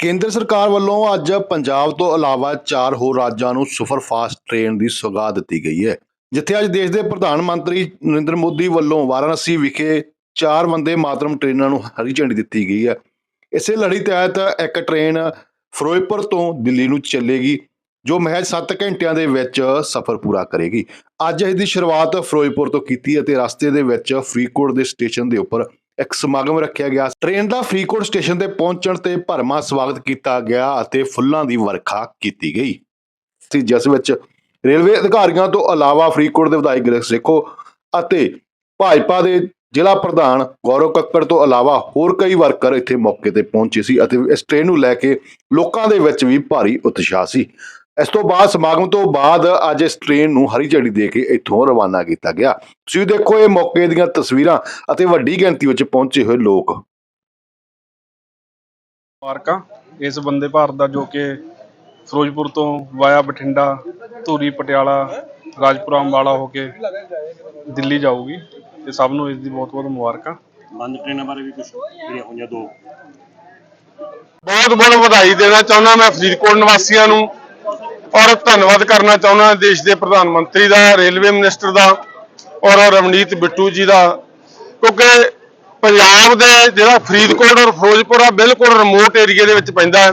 ਕੇਂਦਰ ਸਰਕਾਰ ਵੱਲੋਂ ਅੱਜ ਪੰਜਾਬ ਤੋਂ ਇਲਾਵਾ ਚਾਰ ਹੋਰ ਰਾਜਾਂ ਨੂੰ ਸੁਪਰਫਾਸਟ ਟ੍ਰੇਨ ਦੀ ਸੁਗਾਤ ਦਿੱਤੀ ਗਈ ਹੈ। ਜਿੱਥੇ ਅੱਜ ਦੇਸ਼ ਦੇ ਪ੍ਰਧਾਨ ਮੰਤਰੀ ਨਰਿੰਦਰ ਮੋਦੀ ਵੱਲੋਂ ਵਾਰਾਣਸੀ ਵਿਖੇ ਚਾਰ ਵੰਦੇ ਮਾਤਰਮ ਟ੍ਰੇਨਾਂ ਨੂੰ ਹਰੀ ਝੰਡੀ ਦਿੱਤੀ ਗਈ ਹੈ। ਇਸੇ ਲੜੀ ਤਹਿਤ ਇੱਕ ਟ੍ਰੇਨ ਫਿਰੋਜ਼ਪੁਰ ਤੋਂ ਦਿੱਲੀ ਨੂੰ ਚੱਲੇਗੀ, ਜੋ ਮਹਿਜ 7 ਘੰਟਿਆਂ ਦੇ ਵਿੱਚ ਸਫ਼ਰ ਪੂਰਾ ਕਰੇਗੀ। ਅੱਜ ਇਸ ਦੀ ਸ਼ੁਰੂਆਤ ਫਿਰੋਜ਼ਪੁਰ ਤੋਂ ਕੀਤੀ ਅਤੇ ਰਸਤੇ ਦੇ ਵਿੱਚ ਫਰੀਦਕੋਟ ਦੇ ਸਟੇਸ਼ਨ ਦੇ ਉੱਪਰ ਇੱਕ ਸਮਾਗਮ ਰੱਖਿਆ ਗਿਆ। ਟ੍ਰੇਨ ਦਾ ਫਰੀਦਕੋਟ ਸਟੇਸ਼ਨ ਤੇ ਪਹੁੰਚਣ ਤੇ ਭਰਮਾ ਸਵਾਗਤ ਕੀਤਾ ਗਿਆ ਅਤੇ ਫੁੱਲਾਂ ਦੀ ਵਰਖਾ ਕੀਤੀ ਗਈ। ਸੀ ਜਿਸ ਵਿੱਚ ਰੇਲਵੇ ਅਧਿਕਾਰੀਆਂ ਤੋਂ ਇਲਾਵਾ ਫਰੀਦਕੋਟ ਦੇ ਵਿਧਾਇਕ ਗਿਰੀਸ਼ ਸੇਖੋ ਅਤੇ ਭਾਜਪਾ ਦੇ ਜ਼ਿਲ੍ਹਾ ਪ੍ਰਧਾਨ ਗੌਰਵ ਕੱਕੜ ਤੋਂ ਇਲਾਵਾ ਹੋਰ ਕਈ ਵਰਕਰ ਇੱਥੇ ਮੌਕੇ ਤੇ ਪਹੁੰਚੇ ਸੀ ਅਤੇ ਇਸ ਟ੍ਰੇਨ ਨੂੰ ਲੈ ਕੇ ਲੋਕਾਂ ਦੇ ਵਿੱਚ ਵੀ ਭਾਰੀ ਉਤਸ਼ਾਹ ਸੀ। ਇਸ ਤੋਂ ਬਾਅਦ ਸਮਾਗਮ ਤੋਂ ਬਾਅਦ ਅੱਜ ਇਸ ਟ੍ਰੇਨ ਨੂੰ ਹਰੀ ਝੰਡੀ ਦੇ ਕੇ ਇੱਥੋਂ ਰਵਾਨਾ ਕੀਤਾ ਗਿਆ। ਤੁਸੀਂ ਦੇਖੋ ਇਹ ਮੌਕੇ ਦੀਆਂ ਤਸਵੀਰਾਂ ਅਤੇ ਵੱਡੀ ਗਿਣਤੀ ਵਿੱਚ ਪਹੁੰਚੇ ਹੋਏ ਲੋਕ। ਮੁਬਾਰਕਾਂ ਇਸ ਬੰਦੇ ਭਾਰਤ ਦਾ ਜੋ ਕਿ ਫਿਰੋਜ਼ਪੁਰ ਤੋਂ ਵਾਇਆ ਬਠਿੰਡਾ ਧੂਰੀ ਪਟਿਆਲਾ ਰਾਜਪੁਰਾ ਅੰਬਾਲਾ ਹੋ ਕੇ ਦਿੱਲੀ ਜਾਊਗੀ ਤੇ ਸਭ ਨੂੰ ਇਸ ਦੀ ਬਹੁਤ ਬਹੁਤ ਮੁਬਾਰਕਾਂ। ਬੰਦ ਟ੍ਰੇਨਾਂ ਬਾਰੇ ਵੀ ਕੁਝ ਜਿਹੜੀਆਂ ਹੋਈਆਂ ਦੋ। ਬਹੁਤ ਬਹੁਤ ਵਧਾਈ ਦੇਣਾ ਚਾਹੁੰਦਾ ਮੈਂ ਫਰੀਦਕੋਟ ਨਿਵਾਸੀਆਂ ਨੂੰ। ਔਰ ਧੰਨਵਾਦ ਕਰਨਾ ਚਾਹੁੰਦਾ ਦੇਸ਼ ਦੇ ਪ੍ਰਧਾਨ ਮੰਤਰੀ ਦਾ, ਰੇਲਵੇ ਮਿਨਿਸਟਰ ਦਾ ਔਰ ਰਵਨੀਤ ਬਿੱਟੂ ਜੀ ਦਾ, ਕਿਉਂਕਿ ਪੰਜਾਬ ਦੇ ਜਿਹੜਾ ਫਰੀਦਕੋਟ ਔਰ ਫਿਰੋਜ਼ਪੁਰ ਆ, ਬਿਲਕੁਲ ਰਿਮੋਟ ਏਰੀਆ ਦੇ ਵਿੱਚ ਪੈਂਦਾ ਹੈ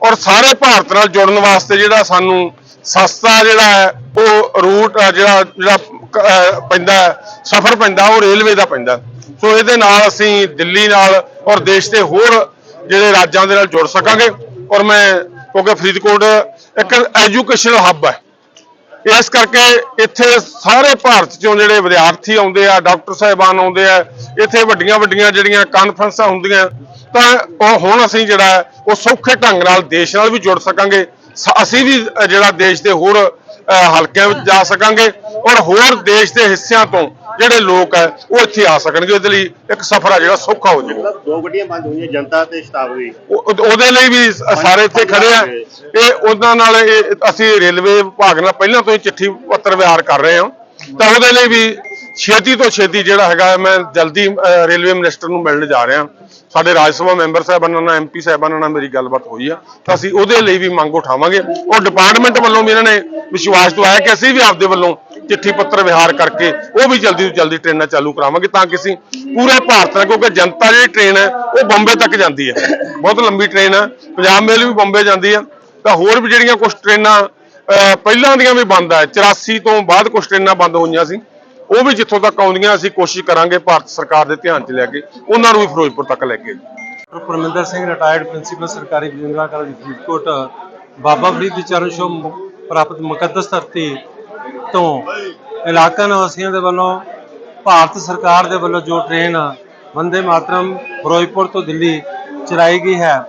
ਔਰ ਸਾਰੇ ਭਾਰਤ ਨਾਲ ਜੁੜਨ ਵਾਸਤੇ ਜਿਹੜਾ ਸਾਨੂੰ ਸਸਤਾ ਜਿਹੜਾ ਹੈ, ਉਹ ਰੂਟ ਆ ਜਿਹੜਾ ਜਿਹੜਾ ਪੈਂਦਾ ਸਫ਼ਰ ਪੈਂਦਾ, ਉਹ ਰੇਲਵੇ ਦਾ ਪੈਂਦਾ ਸੋ ਇਹਦੇ ਨਾਲ ਅਸੀਂ ਦਿੱਲੀ ਨਾਲ ਔਰ ਦੇਸ਼ ਦੇ ਹੋਰ ਜਿਹੜੇ ਰਾਜਾਂ ਦੇ ਨਾਲ ਜੁੜ ਸਕਾਂਗੇ ਔਰ ਮੈਂ ਕਿਉਂਕਿ ਫਰੀਦਕੋਟ ਇੱਕ ਐਜੂਕੇਸ਼ਨਲ ਹੱਬ ਹੈ। ਇਸ ਕਰਕੇ ਇੱਥੇ ਸਾਰੇ ਭਾਰਤ ਚੋਂ ਜਿਹੜੇ ਵਿਦਿਆਰਥੀ ਆਉਂਦੇ ਆ, ਡਾਕਟਰ ਸਾਹਿਬਾਨ ਆਉਂਦੇ ਆ, ਇੱਥੇ ਵੱਡੀਆਂ ਵੱਡੀਆਂ ਜਿਹੜੀਆਂ ਕਾਨਫਰੰਸਾਂ ਹੁੰਦੀਆਂ, ਤਾਂ ਉਹ ਹੁਣ ਅਸੀਂ ਜਿਹੜਾ, ਉਹ ਸੌਖੇ ਢੰਗ ਨਾਲ ਦੇਸ਼ ਨਾਲ ਵੀ ਜੁੜ ਸਕਾਂਗੇ। ਅਸੀਂ ਵੀ ਜਿਹੜਾ ਦੇਸ਼ ਦੇ ਹੋਰ ਹਲਕਿਆਂ ਵਿੱਚ ਜਾ ਸਕਾਂਗੇ। ਔਰ ਹੋਰ ਦੇਸ਼ ਦੇ ਹਿੱਸਿਆਂ ਤੋਂ ਜਿਹੜੇ ਲੋਕ ਹੈ ਉਹ ਇੱਥੇ ਆ ਸਕਣਗੇ। ਉਹਦੇ ਲਈ ਇੱਕ ਸਫ਼ਰ ਆ ਜਿਹੜਾ ਸੌਖਾ ਹੋ ਜਾਏਗਾ। ਦੋ ਗੱਡੀਆਂ ਬੰਦ ਹੋਈਆਂ ਜਨਤਾ ਤੇ ਸ਼ਤਾਬਦੀ ਉਹ- ਉਹ- ਉਹਦੇ ਲਈ ਵੀ ਸਾਰੇ ਇੱਥੇ ਖੜੇ ਆ। ਇਹ ਉਹਨਾਂ ਨਾਲ ਅਸੀਂ ਰੇਲਵੇ ਵਿਭਾਗ ਨਾਲ ਪਹਿਲਾਂ ਤੋਂ ਹੀ ਚਿੱਠੀ ਪੱਤਰ ਵਿਹਾਰ ਕਰ ਰਹੇ ਹਾਂ। ਤਾਂ ਉਹਦੇ ਲਈ ਵੀ ਛੇਤੀ ਤੋਂ ਛੇਤੀ ਜਿਹੜਾ ਹੈਗਾ ਮੈਂ ਜਲਦੀ ਰੇਲਵੇ ਮਿਨਿਸਟਰ ਨੂੰ ਮਿਲਣ ਜਾ ਰਿਹਾ। ਸਾਡੇ ਰਾਜ ਸਭਾ ਮੈਂਬਰ ਸਾਹਿਬਾਨਾਂ ਨਾਲ ਐਮਪੀ ਸਾਹਿਬਾਨਾਂ ਨਾਲ ਮੇਰੀ ਗੱਲਬਾਤ ਹੋਈ ਆ। ਤਾਂ ਅਸੀਂ ਉਹਦੇ ਲਈ ਵੀ ਮੰਗ ਉਠਾਵਾਂਗੇ। ਔਰ ਡਿਪਾਰਟਮੈਂਟ ਵੱਲੋਂ ਵੀ ਇਹਨਾਂ ਨੇ ਵਿਸ਼ਵਾਸ ਦਵਾਇਆ ਕਿ ਅਸੀਂ ਵੀ ਆਪਦੇ ਵੱਲੋਂ ਚਿੱਠੀ ਪੱਤਰ ਵਿਹਾਰ ਕਰਕੇ ਉਹ ਵੀ ਜਲਦੀ ਤੋਂ ਜਲਦੀ ਟ੍ਰੇਨਾਂ ਚਾਲੂ ਕਰਾਵਾਂਗੇ ਤਾਂ ਕਿ ਅਸੀਂ ਪੂਰੇ ਭਾਰਤ ਨਾਲ ਕਿਉਂਕਿ ਜਨਤਾ ਜਿਹੜੀ ਟ੍ਰੇਨ ਹੈ ਉਹ ਬੰਬੇ ਤੱਕ ਜਾਂਦੀ ਹੈ। ਬਹੁਤ ਲੰਬੀ ਟ੍ਰੇਨ ਹੈ ਪੰਜਾਬ ਮੇਲ ਵੀ ਬੰਬੇ ਜਾਂਦੀ ਹੈ ਤਾਂ ਹੋਰ ਵੀ ਜਿਹੜੀਆਂ ਕੁਝ ਟ੍ਰੇਨਾਂ ਅਹ, ਪਹਿਲਾਂ ਦੀਆਂ ਵੀ ਬੰਦ ਹੈ 84 ਤੋਂ ਬਾਅਦ ਕੁਝ ਟ੍ਰੇਨਾਂ ਬੰਦ ਹੋਈਆਂ ਸੀ। ਉਹ ਵੀ ਜਿੱਥੋਂ ਤੱਕ ਆਉਂਦੀਆਂ, ਅਸੀਂ ਕੋਸ਼ਿਸ਼ ਕਰਾਂਗੇ ਭਾਰਤ ਸਰਕਾਰ ਦੇ ਧਿਆਨ 'ਚ ਲੈ ਕੇ, ਉਹਨਾਂ ਨੂੰ ਵੀ ਫਿਰੋਜ਼ਪੁਰ ਤੱਕ ਲੈ ਕੇ। ਪਰਮਿੰਦਰ ਸਿੰਘ ਰਿਟਾਇਰਡ ਪ੍ਰਿੰਸੀਪਲ ਸਰਕਾਰੀ ਬਜਿੰਦਰਾ ਕਾਲਜ ਫਰੀਦਕੋਟ, ਬਾਬਾ ਫਰੀਦ ਦੀ ਚਰਨ ਛੋਹ ਪ੍ਰਾਪਤ ਮੁਕੱਦਸ ਧਰਤੀ ਤੋਂ ਇਲਾਕਾ ਨਿਵਾਸੀਆਂ ਦੇ ਵੱਲੋਂ, ਭਾਰਤ ਸਰਕਾਰ ਦੇ ਵੱਲੋਂ ਜੋ ਟ੍ਰੇਨ ਵੰਦੇ ਮਾਤਰਮ ਫਿਰੋਜ਼ਪੁਰ ਤੋਂ ਦਿੱਲੀ ਚਲਾਈ ਗਈ ਹੈ,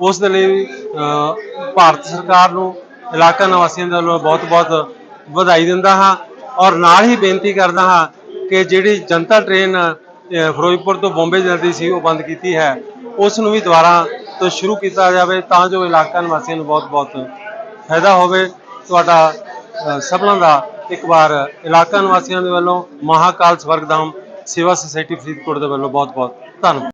ਉਸ ਦੇ ਲਈ ਭਾਰਤ ਸਰਕਾਰ ਨੂੰ ਇਲਾਕਾ ਨਿਵਾਸੀਆਂ ਦੇ ਵੱਲੋਂ ਬਹੁਤ-ਬਹੁਤ ਵਧਾਈ ਦਿੰਦਾ ਹਾਂ। ਔਰ ਨਾਲ ਹੀ ਬੇਨਤੀ ਕਰਦਾ ਹਾਂ ਕਿ ਜਿਹੜੀ ਜਨਤਾ ਟ੍ਰੇਨ ਫਿਰੋਜ਼ਪੁਰ ਤੋਂ ਬੰਬੇ ਜਾਂਦੀ ਸੀ, ਉਹ ਬੰਦ ਕੀਤੀ ਹੈ। ਉਸ ਨੂੰ ਵੀ ਦੁਬਾਰਾ ਤੋਂ ਸ਼ੁਰੂ ਕੀਤਾ ਜਾਵੇ ਤਾਂ ਜੋ ਇਲਾਕਾ ਨਿਵਾਸੀਆਂ ਨੂੰ ਬਹੁਤ-ਬਹੁਤ ਫਾਇਦਾ ਹੋਵੇ। ਤੁਹਾਡਾ ਸਭਨਾਂ ਦਾ ਇੱਕ ਵਾਰ ਇਲਾਕਾ ਨਿਵਾਸੀਆਂ ਦੇ ਵੱਲੋਂ ਮਹਾਕਾਲ ਸਵਰਗਧਾਮ ਸੇਵਾ ਸੁਸਾਇਟੀ ਫਰੀਦਕੋਟ ਦੇ ਵੱਲੋਂ ਬਹੁਤ-ਬਹੁਤ ਧੰਨਵਾਦ।